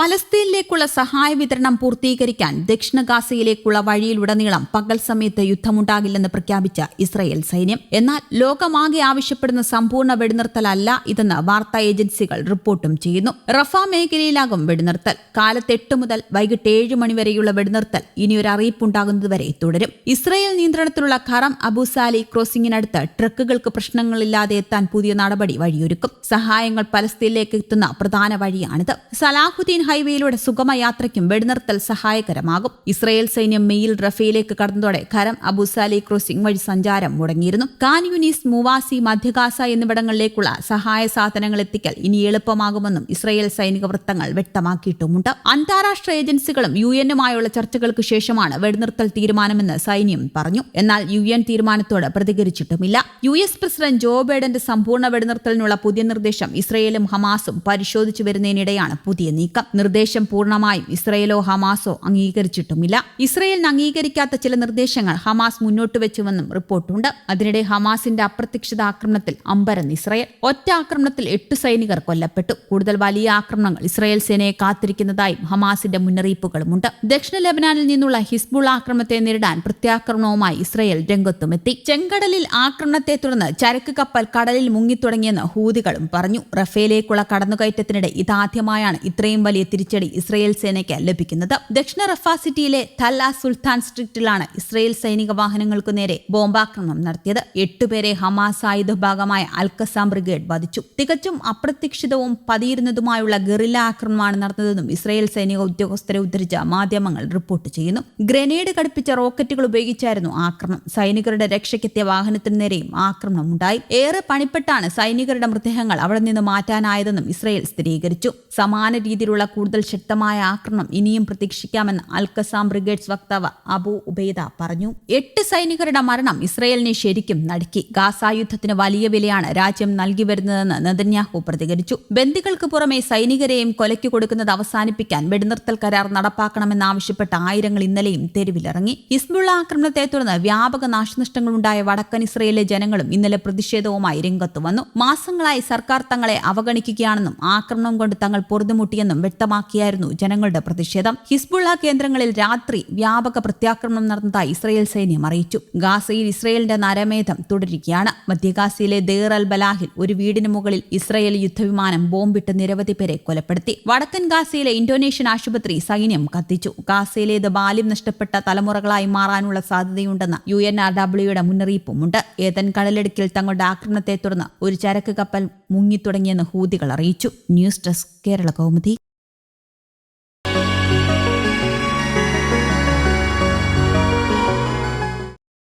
പലസ്തീനിലേക്കുള്ള സഹായ വിതരണം പൂർത്തീകരിക്കാൻ ദക്ഷിണ ഗാസയിലേക്കുള്ള വഴിയിലുടനീളം പകൽ സമയത്ത് യുദ്ധമുണ്ടാകില്ലെന്ന് പ്രഖ്യാപിച്ച ഇസ്രയേൽ സൈന്യം. എന്നാൽ ലോകമാകെ ആവശ്യപ്പെടുന്ന സമ്പൂർണ വെടിനിർത്തലല്ല ഇതെന്ന് വാർത്താ ഏജൻസികൾ റിപ്പോർട്ടും ചെയ്യുന്നു. റഫ മേഖലയിലാകും വെടിനിർത്തൽ. കാലത്ത് എട്ട് മുതൽ വൈകിട്ട് ഏഴ് മണിവരെയുള്ള വെടിനിർത്തൽ ഇനിയൊരു അറിയിപ്പുണ്ടാകുന്നതുവരെ തുടരും. ഇസ്രയേൽ നിയന്ത്രണത്തിലുള്ള ഖറം അബുസാലി ക്രോസിംഗിനടുത്ത് ട്രക്കുകൾക്ക് പ്രശ്നങ്ങളില്ലാതെ എത്താൻ പുതിയ നടപടി വഴിയൊരുക്കും. സഹായങ്ങൾ പലസ്തീനിലേക്ക് എത്തുന്ന പ്രധാന വഴിയാണിത്. സലാഹുദ്ദീൻ ഹൈവേയിലൂടെ സുഗമ യാത്രയ്ക്കും വെടിനിർത്തൽ സഹായകരമാകും. ഇസ്രയേൽ സൈന്യം മെയിൽ റഫേലേക്ക് കടന്നതോടെ ഖരം അബുസാലി ക്രോസിംഗ് വഴി സഞ്ചാരം മുടങ്ങിയിരുന്നു. കാൻ യുനീസ് മുവാസി മധ്യഗാസ എന്നിവിടങ്ങളിലേക്കുള്ള സഹായ സാധനങ്ങൾ എത്തിക്കൽ ഇനി എളുപ്പമാകുമെന്നും ഇസ്രയേൽ സൈനിക വൃത്തങ്ങൾ വ്യക്തമാക്കിയിട്ടുമുണ്ട്. അന്താരാഷ്ട്ര ഏജൻസികളും യു എന്നുമായുള്ള ചർച്ചകൾക്ക് ശേഷമാണ് വെടിനിർത്തൽ തീരുമാനമെന്ന് സൈന്യം പറഞ്ഞു. എന്നാൽ യു എൻ തീരുമാനത്തോട് പ്രതികരിച്ചിട്ടുമില്ല. യു എസ് പ്രസിഡന്റ് ജോ ബൈഡന്റെ സമ്പൂർണ വെടിനിർത്തലിനുള്ള പുതിയ നിർദ്ദേശം ഇസ്രയേലും ഹമാസും പരിശോധിച്ചു വരുന്നതിനിടെയാണ് പുതിയ നീക്കം. നിർദ്ദേശം പൂർണമായും ഇസ്രയേലോ ഹമാസോ അംഗീകരിച്ചിട്ടുമില്ല. ഇസ്രയേലിന് അംഗീകരിക്കാത്ത ചില നിർദ്ദേശങ്ങൾ ഹമാസ് മുന്നോട്ട് വെച്ചുവെന്നും റിപ്പോർട്ടുണ്ട്. അതിനിടെ ഹമാസിന്റെ അപ്രതീക്ഷിത ആക്രമണത്തിൽ അമ്പരന്ന് ഇസ്രയേൽ. ഒറ്റ ആക്രമണത്തിൽ എട്ട് സൈനികർ കൊല്ലപ്പെട്ടു. കൂടുതൽ വലിയ ആക്രമണങ്ങൾ ഇസ്രയേൽ സേനയെ കാത്തിരിക്കുന്നതായും ഹമാസിന്റെ മുന്നറിയിപ്പുകളുമുണ്ട്. ദക്ഷിണ ലബനാനിൽ നിന്നുള്ള ഹിസ്ബുൾ ആക്രമണത്തെ നേരിടാൻ പ്രത്യാക്രമണവുമായി ഇസ്രയേൽ രംഗത്തുമെത്തി. ചെങ്കടലിൽ ആക്രമണത്തെ തുടർന്ന് ചരക്ക് കപ്പൽ കടലിൽ മുങ്ങിത്തുടങ്ങിയെന്ന് ഹൂതികളും പറഞ്ഞു. റഫേലേക്കുള്ള കടന്നുകയറ്റത്തിനിടെ ഇതാദ്യമായാണ് ഇത്രയും വലിയ തിരിച്ചടി ഇസ്രയേൽ സേനയ്ക്ക് ലഭിക്കുന്നത്. ദക്ഷിണ റഫാ സിറ്റിയിലെ തല്ല സുൽത്താൻ സ്ട്രിക്റ്റിലാണ് ഇസ്രയേൽ സൈനിക വാഹനങ്ങൾക്കു നേരെ ബോംബാക്രമണം നടത്തിയത്. എട്ടുപേരെ ഹമാസ് ആയുധ ഭാഗമായ അൽക്കസാം ബ്രിഗേഡ് വധിച്ചു. തികച്ചും അപ്രതീക്ഷിതവും പതിയിരുന്നതുമായുള്ള ഗറില്ല ആക്രമണമാണ് നടന്നതെന്നും ഇസ്രയേൽ സൈനിക ഉദ്യോഗസ്ഥരെ ഉദ്ധരിച്ച മാധ്യമങ്ങൾ റിപ്പോർട്ട് ചെയ്യുന്നു. ഗ്രനേഡ് ഘടിപ്പിച്ച റോക്കറ്റുകൾ ഉപയോഗിച്ചായിരുന്നു ആക്രമണം. സൈനികരുടെ രക്ഷയ്ക്കെത്തിയ വാഹനത്തിനു നേരെയും ആക്രമണം ഉണ്ടായി. ഏറെ പണിപ്പെട്ടാണ് സൈനികരുടെ മൃതദേഹങ്ങൾ അവിടെ നിന്ന് മാറ്റാനായതെന്നും ഇസ്രയേൽ സ്ഥിരീകരിച്ചു. സമാന രീതിയിലുള്ള കൂടുതൽ ശക്തമായ ആക്രമണം ഇനിയും പ്രതീക്ഷിക്കാമെന്ന് അൽക്കസാം ബ്രിഗേഡ്സ് വക്താവ് അബു ഉബൈദ പറഞ്ഞു. എട്ട് സൈനികരുടെ മരണം ഇസ്രയേലിനെ ശരിക്കും നടുക്കി. ഗാസ യുദ്ധത്തിന് വലിയ വിലയാണ് രാജ്യം നൽകി വരുന്നതെന്ന് നെതന്യാഹു പ്രതികരിച്ചു. ബന്ദികൾക്ക് പുറമെ സൈനികരെയും കൊലയ്ക്ക് കൊടുക്കുന്നത് അവസാനിപ്പിക്കാൻ വെടിനിർത്തൽ കരാർ നടപ്പാക്കണമെന്നാവശ്യപ്പെട്ട ആയിരങ്ങൾ ഇന്നലെയും തെരുവിലിറങ്ങി. ഹിസ്ബുള്ള ആക്രമണത്തെ തുടർന്ന് വ്യാപക നാശനഷ്ടങ്ങളുണ്ടായ വടക്കൻ ഇസ്രയേലിലെ ജനങ്ങളും ഇന്നലെ പ്രതിഷേധവുമായി രംഗത്തുവന്നു മാസങ്ങളായി സർക്കാർ തങ്ങളെ അവഗണിക്കുകയാണെന്നും ആക്രമണം കൊണ്ട് തങ്ങൾ പൊറുതുമുട്ടിയെന്നും വ്യക്തമാക്കിയായിരുന്നു ജനങ്ങളുടെ പ്രതിഷേധം. ഹിസ്ബുള്ള കേന്ദ്രങ്ങളിൽ രാത്രി വ്യാപക പ്രത്യാക്രമണം നടന്നതായി ഇസ്രയേൽ സൈന്യം അറിയിച്ചു. ഗാസയിൽ ഇസ്രയേലിന്റെ നരമേധം തുടരുകയാണ്. മധ്യഗാസയിലെ ദേർ അൽ ബലാഹിൽ ഒരു വീടിന് മുകളിൽ ഇസ്രയേൽ യുദ്ധവിമാനം ബോംബിട്ട് നിരവധി പേരെ കൊലപ്പെടുത്തി. വടക്കൻ ഗാസയിലെ ഇന്തോനേഷ്യൻ ആശുപത്രി സൈന്യം കത്തിച്ചു. ഗാസയിലേത് ബാല്യം നഷ്ടപ്പെട്ട തലമുറകളായി മാറാനുള്ള സാധ്യതയുണ്ടെന്ന് യു എൻ ആർ ഡബ്ല്യുയുടെ മുന്നറിയിപ്പുമുണ്ട്. ഏതൻ കടലിടുക്കിൽ തങ്ങളുടെ ആക്രമണത്തെ തുടർന്ന് ഒരു ചരക്ക് കപ്പൽ മുങ്ങിത്തുടങ്ങിയെന്ന് ഹൂതികൾ അറിയിച്ചു. News desk Kerala Kaumudi.